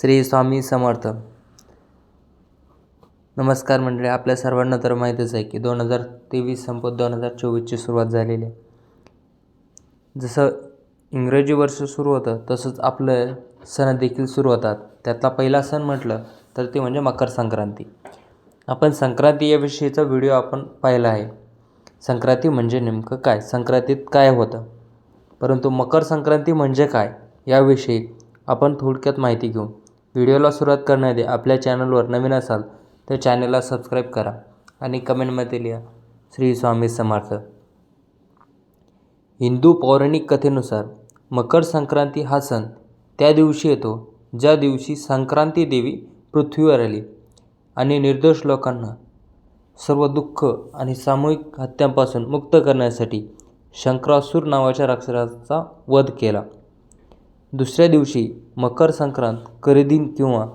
श्री स्वामी समर्थ. नमस्कार मंडळी आपल्या सर्वांना तर माहीतच आहे की दोन हजार तेवीस संपत दोन हजार चोवीसची सुरुवात झालेली आहे. जसं इंग्रजी वर्ष सुरू होतं तसंच आपलं सण देखील सुरू होतात. त्यातला पहिला सण म्हटलं तर ते म्हणजे मकर संक्रांती. आपण संक्रांती याविषयीचा व्हिडिओ आपण पाहिला आहे. संक्रांती म्हणजे नेमकं काय? संक्रांतीत काय होतं? परंतु मकर संक्रांती म्हणजे काय? याविषयी आपण थोडक्यात माहिती घेऊ. व्हिडिओला सुरुवात करण्याआधी आपल्या चॅनलवर नवीन असाल तर चॅनलला सबस्क्राईब करा आणि कमेंटमध्ये लिहा श्री स्वामी समर्थ. हिंदू पौराणिक कथेनुसार मकर संक्रांती हा सण त्या दिवशी येतो ज्या दिवशी संक्रांती देवी पृथ्वीवर आली आणि निर्दोष लोकांना सर्व दुःख आणि सामूहिक हत्यांपासून मुक्त करण्यासाठी शंकरासूर नावाच्या राक्षसाचा वध केला. दुसऱ्या दिवशी मकर संक्रांत करिदिन किंवा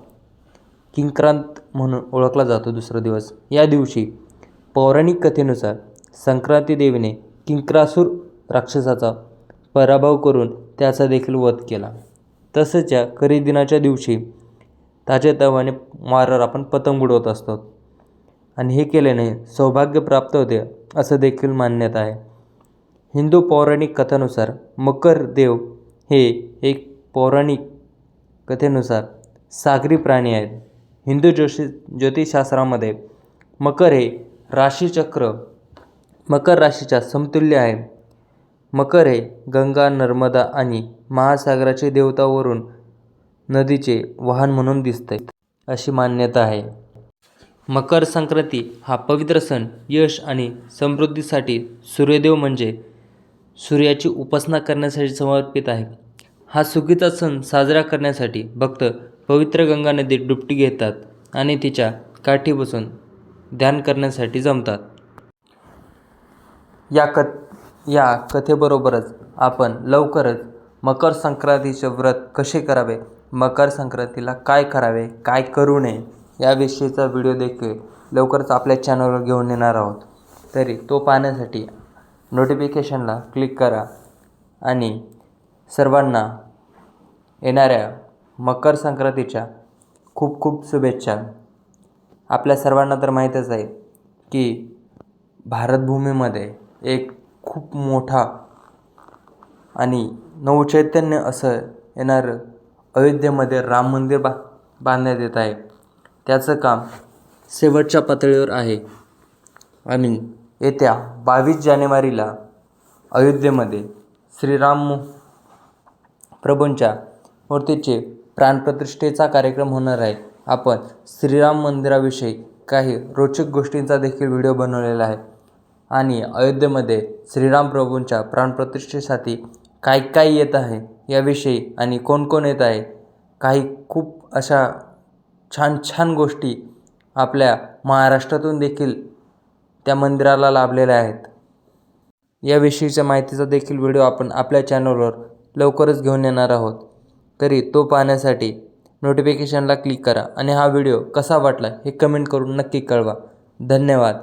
किंक्रांत म्हणून ओळखला जातो दुसरा दिवस. या दिवशी पौराणिक कथेनुसार संक्रांती देवीने किंक्रासूर राक्षसाचा पराभव करून त्याचा देखील वध केला. तसंच या करिदिनाच्या दिवशी ताज्या तवाने मारावर आपण पतंग उडवत असतो आणि हे केल्याने सौभाग्य प्राप्त होते असं देखील मान्यता आहे. हिंदू पौराणिक कथानुसार मकर देव हे एक पौराणिक कथेनुसार सागरी प्राणी आहेत. हिंदू ज्योतिष ज्योतिषशास्त्रामध्ये मकर हे राशीचक्र मकर राशीच्या समतुल्य आहे. मकर हे गंगा नर्मदा आणि महासागराचे देवतावरून नदीचे वाहन म्हणून दिसते. अशी मान्यता आहे. मकर संक्रांती हा पवित्र सण यश आणि समृद्धीसाठी सूर्यदेव म्हणजे सूर्याची उपासना करण्यासाठी समर्पित आहे. हा सुगीचा सण साजरा करण्यासाठी भक्त पवित्र गंगा नदीत डुबकी घेतात आणि तिच्या काठी बसून ध्यान करण्यासाठी जमतात. या कथ या कथेबरोबरच आपण लवकरच मकर संक्रांतीचे व्रत कसे करावे मकर संक्रांतीला काय करावे काय करू नये याविषयीचा व्हिडिओ देखील लवकरच आपल्या चॅनलवर घेऊन येणार आहोत. तरी तो पाहण्यासाठी नोटिफिकेशनला क्लिक करा आणि सर्वांना येणाऱ्या मकर संक्रांतीच्या खूप खूप शुभेच्छा. आपल्या सर्वांना तर माहीतच आहे की भारतभूमीमध्ये एक खूप मोठा आणि नवचैतन्य असं येणारं अयोध्येमध्ये राम मंदिर बा बांधण्यात येत आहे. त्याचं काम शेवटच्या पातळीवर आहे. आणि येत्या बावीस जानेवारीला अयोध्येमध्ये श्रीराम प्रभूंच्या मूर्तीचे प्राणप्रतिष्ठेचा कार्यक्रम होणार आहे. आपण श्रीराम मंदिराविषयी काही रोचक गोष्टींचा देखील व्हिडिओ बनवलेला आहे. आणि अयोध्येमध्ये श्रीराम प्रभूंच्या प्राणप्रतिष्ठेसाठी काय काय येत आहे याविषयी आणि कोण कोण येत आहे काही खूप अशा छान छान गोष्टी आपल्या महाराष्ट्रातून देखील त्या मंदिराला लाभलेल्या आहेत. याविषयीच्या माहितीचा देखील व्हिडिओ आपण आपल्या चॅनलवर लवकरच घेऊन येणार आहोत. तरी तो पाहण्यासाठी नोटिफिकेशनला क्लिक करा आणि हा व्हिडिओ कसा वाटला हे कमेंट करून नक्की कळवा. धन्यवाद.